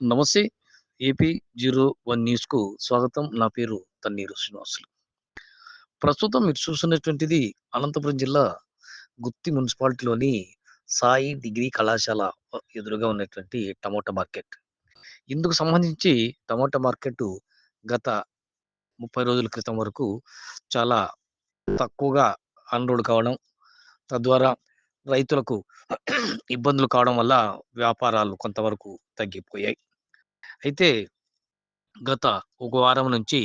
నమస్తే. AP zero one న్యూస్కు స్వాగతం. నా పేరు తన్నీరు శ్రీనివాసులు. ప్రస్తుతం మీరు చూస్తున్నటువంటిది అనంతపురం జిల్లా గుత్తి మున్సిపాలిటీలోని సాయి డిగ్రీ కళాశాల ఎదురుగా ఉన్నటువంటి టమోటా మార్కెట్. ఇందుకు సంబంధించి టమోటా మార్కెట్ గత ముప్పై రోజుల క్రితం వరకు చాలా తక్కువగా అన్రోడ్ కావడం తద్వారా రైతులకు ఇబ్బందులు కావడం వల్ల వ్యాపారాలు కొంతవరకు తగ్గిపోయాయి. అయితే గత ఒక వారం నుంచి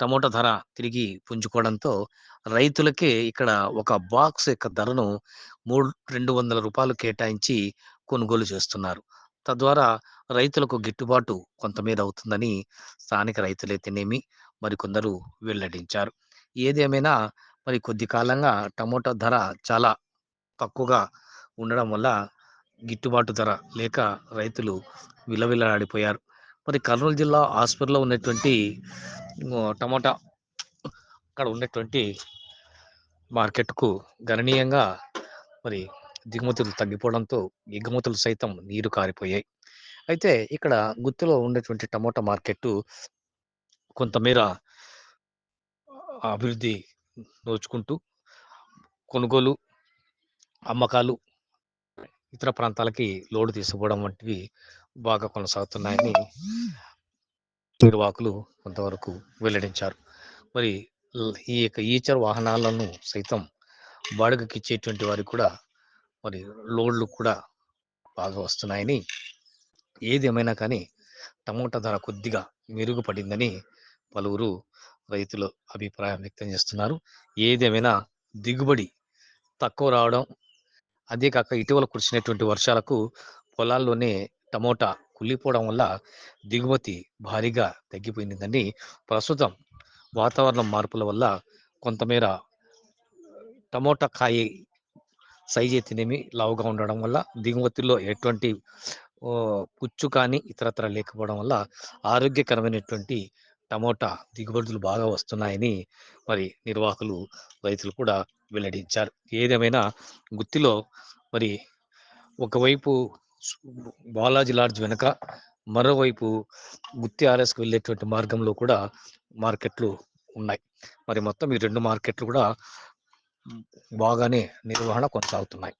టమోటా ధర తిరిగి పుంజుకోవడంతో రైతులకే ఇక్కడ ఒక బాక్స్ యొక్క ధరను మూడు రెండు వందల రూపాయలు కేటాయించి కొనుగోలు చేస్తున్నారు. తద్వారా రైతులకు గిట్టుబాటు కొంతమేర అవుతుందని స్థానిక రైతులైతేనేమి మరికొందరు వెల్లడించారు. ఏదేమైనా మరి కొద్ది కాలంగా టమోటా ధర చాలా తక్కువగా ఉండడం వల్ల గిట్టుబాటు ధర లేక రైతులు విలవిల్లాడిపోయారు. మరి కర్నూలు జిల్లా హాస్పిటల్లో ఉన్నటువంటి టమాటా టమోటా అక్కడ ఉన్నటువంటి మార్కెట్కు గణనీయంగా మరి దిగుమతులు తగ్గిపోవడంతో ఎగుమతులు సైతం నీరు కారిపోయాయి. అయితే ఇక్కడ గుత్తిలో ఉన్నటువంటి టమోటా మార్కెట్ కొంతమేర అభివృద్ధి నోచుకుంటూ కొనుగోలు అమ్మకాలు ఇతర ప్రాంతాలకి లోడ్ తీసుకుపోవడం వంటివి బాగా కొనసాగుతున్నాయని నిర్వాహకులు కొంతవరకు వెల్లడించారు. మరి ఈ యొక్క ఈచర్ వాహనాలను సైతం బాడుగకి ఇచ్చేటువంటి వారికి కూడా మరి లోడ్లు కూడా బాగా వస్తున్నాయని ఏది ఏమైనా కానీ టమోటా ధర కొద్దిగా మెరుగుపడిందని పలువురు రైతులు అభిప్రాయం వ్యక్తం చేస్తున్నారు. ఏదేమైనా దిగుబడి తక్కువ రావడం అదే కాక ఇటీవల కురిసినటువంటి వర్షాలకు పొలాల్లోనే టమోటా కుళ్ళిపోవడం వల్ల దిగుమతి భారీగా తగ్గిపోయిందని ప్రస్తుతం వాతావరణం మార్పుల వల్ల కొంతమేర టమోటా కాయ సైజ్ అయితేనేమి లావుగా ఉండడం వల్ల దిగుమతిలో ఎటువంటి పుచ్చు కానీ ఇతరత్ర లేకపోవడం వల్ల ఆరోగ్యకరమైనటువంటి టమోటా దిగుబడులు బాగా వస్తున్నాయని మరి నిర్వాహకులు రైతులు కూడా వెల్లడించారు. ఏదేమైనా గుత్తిలో మరి ఒకవైపు బాలాజీ లాడ్జ్ వెనుక మరోవైపు గుత్తి ఆర్ఎస్కి వెళ్ళేటువంటి మార్గంలో కూడా మార్కెట్లు ఉన్నాయి. మరి మొత్తం ఈ రెండు మార్కెట్లు కూడా బాగానే నిర్వహణ కొనసాగుతున్నాయి.